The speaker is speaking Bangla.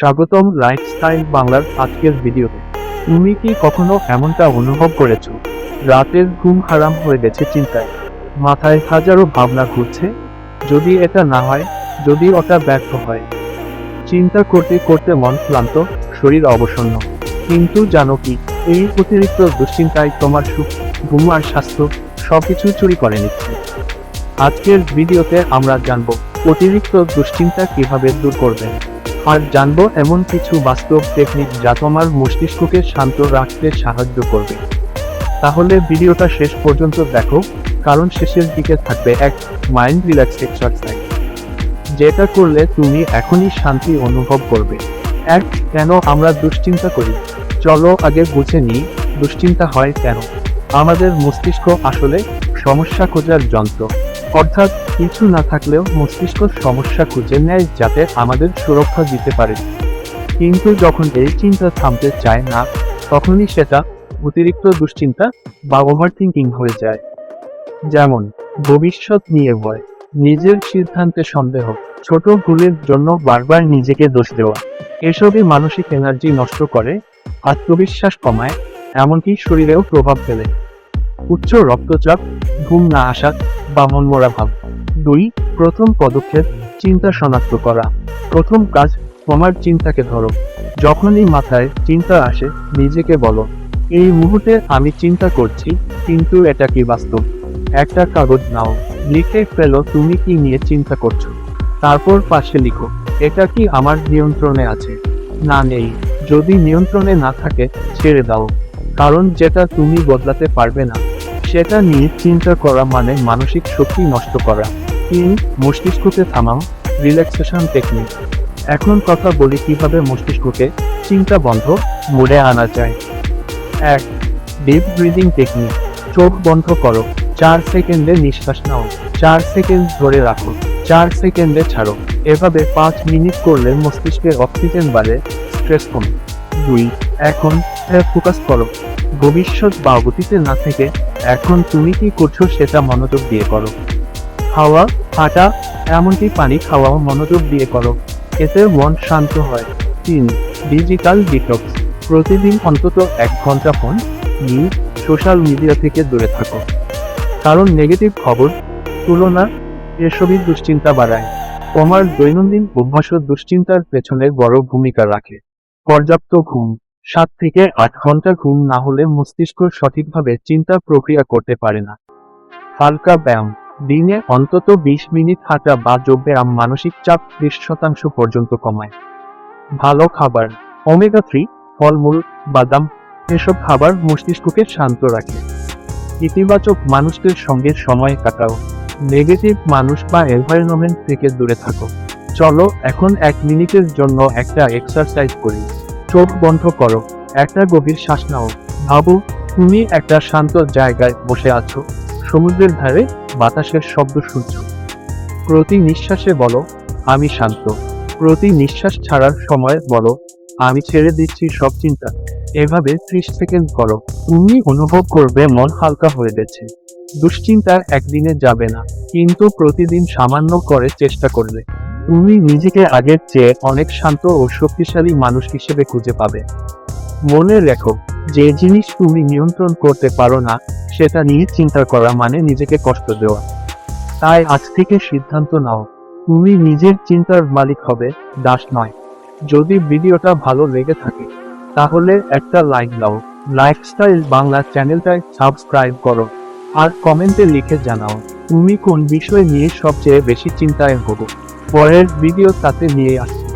স্বাগতম লাইফস্টাইল বাংলার আজকের ভিডিওতে। তুমি কি কখনো এমনটা অনুভব করেছ? রাতের ঘুম হারাম হয়ে গেছে চিন্তায়। মাথায় হাজারো ভাবনা ঘুরছে। যদি এটা না হয়, যদি ওটা ব্যর্থ হয়। চিন্তা করতে করতে মন ক্লান্ত, শরীর অবসন্ন। কিন্তু জানো কি, এই অতিরিক্ত দুশ্চিন্তায় তোমার সুখ, ঘুম আর স্বাস্থ্য সবকিছু চুরি করে নিচ্ছে। আজকের ভিডিওতে আমরা জানব অতিরিক্ত দুশ্চিন্তা কীভাবে দূর করবেন আর জানব এমন কিছু বাস্তব টেকনিক যা তোমার মস্তিষ্ককে শান্ত রাখতে সাহায্য করবে। তাহলে ভিডিওটা শেষ পর্যন্ত দেখো, কারণ শেষের দিকে থাকবে এক মাইন্ড রিল্যাক্স এক্সারসাইজ যেটা করলে তুমি এখনই শান্তি অনুভব করবে। এক, কেন আমরা দুশ্চিন্তা করি? চলো আগে বুঝে নিই, দুশ্চিন্তা হয় কেন? আমাদের মস্তিষ্ক আসলে সমস্যা খোঁজার যন্ত্র। অর্থাৎ কিছু না থাকলেও মস্তিষ্ক সমস্যা খুঁজে নেয় যাতে আমাদের সুরক্ষা দিতে পারে। কিন্তু যখন এই চিন্তা থামতে চায় না, তখনই সেটা অতিরিক্ত দুশ্চিন্তা বা ওভার থিঙ্কিং হয়ে যায়। যেমন, ভবিষ্যৎ নিয়ে ভয়, নিজের সিদ্ধান্তে সন্দেহ, ছোট ভুলের জন্য বারবার নিজেকে দোষ দেওয়া। এসবই মানসিক এনার্জি নষ্ট করে, আত্মবিশ্বাস কমায়, এমনকি শরীরেও প্রভাব ফেলে। উচ্চ রক্তচাপ, ঘুম না আসা বা মনমরা ভাব দুই, প্রথম পদক্ষেপ, চিন্তা শনাক্ত করা। প্রথম কাজ, তোমার চিন্তাকে ধরো। যখনই মাথায় চিন্তা আসে, নিজেকে বলো, এই মুহূর্তে আমি চিন্তা করছি, কিন্তু এটা কি বাস্তব? একটা কাগজ নাও, লিখে ফেলো তুমি কি নিয়ে চিন্তা করছ। তারপর পাশে লিখো, এটা কি আমার নিয়ন্ত্রণে আছে? না, নেই। যদি নিয়ন্ত্রণে না থাকে, ছেড়ে দাও। কারণ যেটা তুমি বদলাতে পারবে না। সেটা নিয়ে চিন্তা করা মানে মানসিক শক্তি নষ্ট করা। তিন, মস্তিষ্ককে থামাও রিল্যাক্সেশন টেকনিক এখন কথা বলি কীভাবে মস্তিষ্ককে চিন্তা বন্ধ মোড়ে আনা যায়। এক ডিপ ব্রিদিং টেকনিক চোখ বন্ধ করো, চার সেকেন্ডে নিঃশ্বাস নাও, চার সেকেন্ড ধরে রাখো, চার সেকেন্ডে ছাড়ো। এভাবে পাঁচ মিনিট করলে মস্তিষ্কের অক্সিজেন বাড়ে স্ট্রেস কমে। দুই, এখন ফোকাস করো। ভবিষ্যৎ বা অতীতে না থেকে এখন তুমি কি করছ সেটা মনোযোগ দিয়ে করো। খাওয়া হাঁটা, এমনকি পানি খাওয়াও মনোযোগ দিয়ে করো। এতে মন শান্ত হয়। তিন, ডিজিটাল ডিটক্স। প্রতিদিন অন্তত এক ঘণ্টা ফোন নিউজ সোশ্যাল মিডিয়া থেকে দূরে থাকো। কারণ নেগেটিভ খবর, তুলনা, এসবই দুশ্চিন্তা বাড়ায়। তোমার দৈনন্দিন অভ্যাসও দুশ্চিন্তার পেছনে বড় ভূমিকা রাখে। পর্যাপ্ত ঘুম। সাত থেকে আট ঘণ্টা ঘুম না হলে মস্তিষ্ক সঠিকভাবে চিন্তা প্রক্রিয়া করতে পারে না। হালকা ব্যায়াম। দিনে অন্তত বিশ মিনিট হাঁটা বা যোগব্যায়াম মানসিক চাপ ত্রিশ শতাংশ পর্যন্ত কমায়। ভালো খাবার। ওমেগা থ্রি, ফলমূল, বাদাম, এসব খাবার মস্তিষ্ককে শান্ত রাখে। ইতিবাচক মানুষদের সঙ্গে সময় কাটাও। নেগেটিভ মানুষ বা এনভায়রনমেন্ট থেকে দূরে থাকো। চলো এখন এক মিনিটের জন্য একটা এক্সারসাইজ করি। চোখ বন্ধ করো। একটা গভীর শ্বাস নাও। ভাবো, তুমি একটা শান্ত জায়গায় বসে আছো। সমুদ্রের ধারে বাতাসের শব্দ শুনছো। প্রতি নিঃশ্বাসে বলো, আমি শান্ত। প্রতি নিঃশ্বাস ছাড়ার সময় বলো, আমি ছেড়ে দিচ্ছি সব চিন্তা। এভাবে ত্রিশ সেকেন্ড করো। তুমি অনুভব করবে মন হালকা হয়ে গেছে। দুশ্চিন্তা একদিনে যাবে না। কিন্তু প্রতিদিন সামান্য করে চেষ্টা করলে। তুমি নিজেকে আগের চেয়ে অনেক শান্ত ও শক্তিশালী মানুষ হিসেবে খুঁজে পাবে। মনে রেখো, যে জিনিস তুমি নিয়ন্ত্রণ করতে পারো না, সেটা নিয়ে চিন্তা করা মানে নিজেকে কষ্ট দেওয়া। তাই আজ থেকে সিদ্ধান্ত নাও, তুমি নিজের চিন্তার মালিক হবে, দাস নয়। যদি ভিডিওটা ভালো লেগে থাকে, তাহলে একটা লাইক দাও। লাইফস্টাইল বাংলা চ্যানেলটায় সাবস্ক্রাইব করো। আর কমেন্টে লিখে জানাও, তুমি কোন বিষয় নিয়ে সবচেয়ে বেশি চিন্তায় হব পরের ভিডিও তাতে নিয়ে আসছি।